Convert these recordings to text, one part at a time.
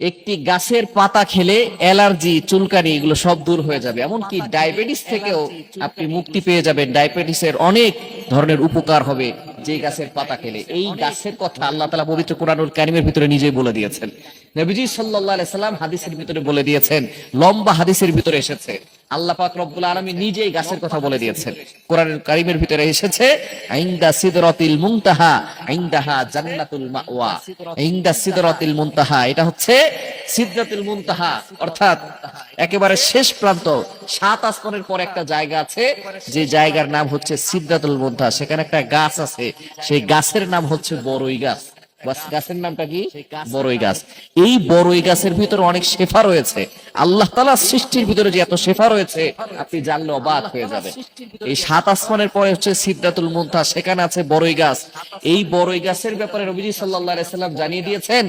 একটি গাছের পাতা খেলে অ্যালার্জি চুলকানি এগুলো সব দূর হয়ে যাবে। এমনকি ডায়াবেটিস থেকেও আপনি মুক্তি পেয়ে যাবেন। ডায়াবেটিসের অনেক ধরনের উপকার হবে যে গাছের পাতা খেলে। এই গাছের কথা আল্লাহ তালা পবিত্র কোরআনুল কারিমের ভিতরে নিজেই বলে দিয়েছেন। নবীজি সাল্লাহ সাল্লাম হাদিসের ভিতরে বলে দিয়েছেন, লম্বা হাদিসের ভিতরে এসেছে। আল্লাহ পাক রব্বুল আলমী নিজেই গাছের কথা বলে দিয়েছেন। কারিমের ভিতরে এসেছে, আইন্দা আইন্দাহা জান্নাতুল মাওয়া। আইন্দা এটা হচ্ছে সিদরাতুল অর্থাৎ একেবারে শেষ প্রান্ত, সাত আসমানের পর একটা জায়গা আছে, যে জায়গার নাম হচ্ছে সিদরাতুল মুনতাহা। সেখানে একটা গাছ আছে, সেই গাছের নাম হচ্ছে বড়ই গাছ। গাছের নামটা কি? বড়ই গাছ এই বড়ই গাছের ভিতরে অনেক শেফা রয়েছে। আল্লাহ তালা সৃষ্টির ভিতরে যে এত শেফা রয়েছে আপনি জানলে অবাক হয়ে যাবে এই সাত আসমানের পরে হচ্ছে সিদ্ধাতুল মুন্তা সেখানে আছে বড়ই গাছ। এই বড়ই গাছের ব্যাপারে রবিজি সাল্লাহ সাল্লাম জানিয়ে দিয়েছেন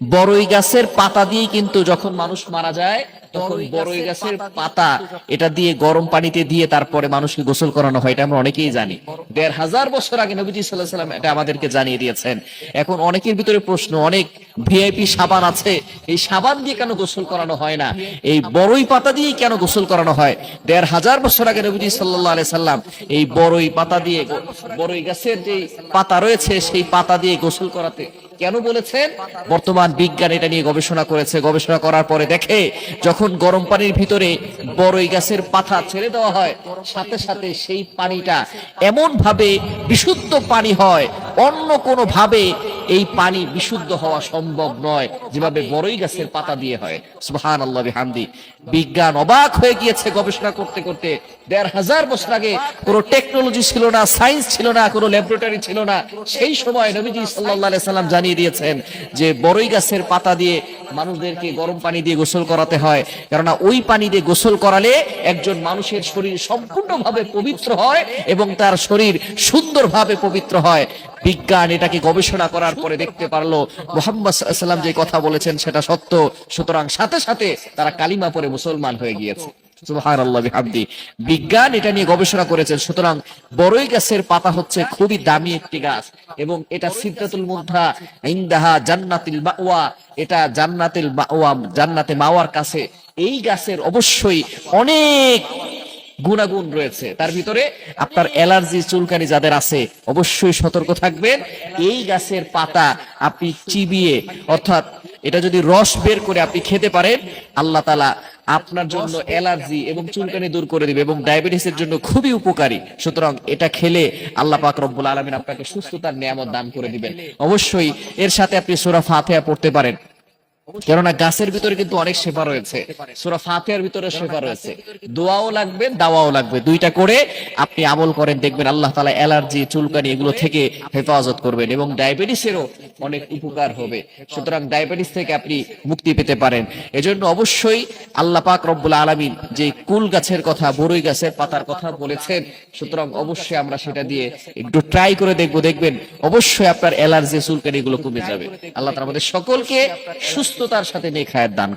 বড়ই গাছের পাতা দিয়ে কিন্তু যখন মানুষ মারা যায় তখন বড়ই গাছের পাতা এটা দিয়ে গরম পানিতে দিয়ে তারপরে মানুষকে গোসল করানো হয় এটা আমরা অনেকেই জানি। দেড় হাজার বছর আগে নবীজি সাল্লাহ সাল্লাম এটা আমাদেরকে জানিয়ে দিয়েছেন। এখন অনেকের ভিতরে প্রশ্ন অনেক ভিআইপি সাবান আছে এই সাবান দিয়ে কেন গোসল করানো হয় না? এই বড়ই পাতা দিয়ে কেন গোসল করানো হয়? দেড় হাজার বছর আগে নবীজি সাল্লাহ আলাই সাল্লাম এই বড়ই পাতা দিয়ে বড়ই গাছের যে পাতা রয়েছে সেই পাতা দিয়ে গোসল করাতে কেন বলেছেন? বর্তমান বিজ্ঞান এটা নিয়ে গবেষণা করেছে। গবেষণা করার পরে দেখে, যখন গরম পানির ভিতরে বড়ই গাছের পাতা ছেড়ে দেওয়া হয়, সাথে সাথে সেই পানিটা এমন ভাবে বিশুদ্ধ পানি হয়, অন্য কোনো ভাবে এই পানি বিশুদ্ধ হওয়া সম্ভব নয়। যেভাবে বড়ই গাছের পাতা দিয়ে হয়। সুহান আল্লাহ হামদি বিজ্ঞান অবাক হয়ে গিয়েছে গবেষণা করতে করতে। দেড় হাজার বছর আগে কোনো টেকনোলজি ছিল না, সায়েন্স ছিল না, কোনো ল্যাবরেটরি ছিল না। সেই সময় নবীজি সাল্লাহ সাল্লাম জানিয়ে দিয়েছেন যে বড়ই গাছের পাতা দিয়ে মানুষদেরকে গরম পানি দিয়ে গোসল করাতে হয়। কেননা ওই পানি দিয়ে গোসল করালে একজন মানুষের শরীর সম্পূর্ণভাবে পবিত্র হয় এবং তার শরীর সুন্দরভাবে পবিত্র হয়। বিজ্ঞান এটাকে গবেষণা করার পরে দেখতে পারল মোহাম্মদ সাল্লাম যে কথা বলেছেন সেটা সত্য। সুতরাং সাথে সাথে তারা কালিমা পরে মুসলমান হয়ে গিয়েছে। বিজ্ঞান এটা নিয়ে গবেষণা করেছেন, সুতরাং বড়ই গাছের পাতা হচ্ছে খুবই দামি একটি গাছ এবং এটা সিদ্ধাতুল মুন্থা ইন্দাহা জান্নাতিল মাওয়া। এটা জান্নাতিল মাওয়া, জান্নাতে মাওয়ার কাছে এই গাছের অবশ্যই অনেক গুণাগুণ রয়েছে। তার ভিতরে আপনার অ্যালার্জি চুলকানি যাদের আছে, অবশ্যই সতর্ক থাকবেন। এই গাছের পাতা আপনি চিবিয়ে, অর্থাৎ এটা যদি রস বের করে আপনি খেতে পারেন, আল্লাহ তালা আপনার জন্য অ্যালার্জি এবং চুলকানি দূর করে দিবে এবং ডায়াবেটিসের জন্য খুবই উপকারী। সুতরাং এটা খেলে আল্লাহ পাক রব্বুল আলমিন আপনাকে সুস্থতার নিয়ামত দান করে দিবেন। অবশ্যই এর সাথে আপনি সোরা ফাতেহা পড়তে পারেন। কেননা গাছের ভিতরে কিন্তু অনেক শেফা রয়েছে। সুরা ফাতিহার ভিতরে শেফা রয়েছে। দোয়াও লাগবে, দাওয়াও লাগবে। দুইটা করে আপনি আমল করেন, দেখবেন আল্লাহ তালা অ্যালার্জি, চুলকানি এগুলো থেকে হেফাজত করবেন এবং ডায়াবেটিসেরও অনেক উপকার হবে। সুতরাং ডায়াবেটিস থেকে আপনি মুক্তি পেতে পারেন। এজন্য অবশ্যই আল্লাহ পাক রব্বুল আলমিন যে কুল গাছের কথা বড়ই গাছের পাতার কথা বলেছেন, সুতরাং অবশ্যই আমরা সেটা দিয়ে একটু ট্রাই করে দেখব। দেখবেন অবশ্যই আপনার অ্যালার্জি, চুলকানি এগুলো কমে যাবে। আল্লাহ তালা আমাদের সকলকে সুস্থতার সাথে নেখায়ের দান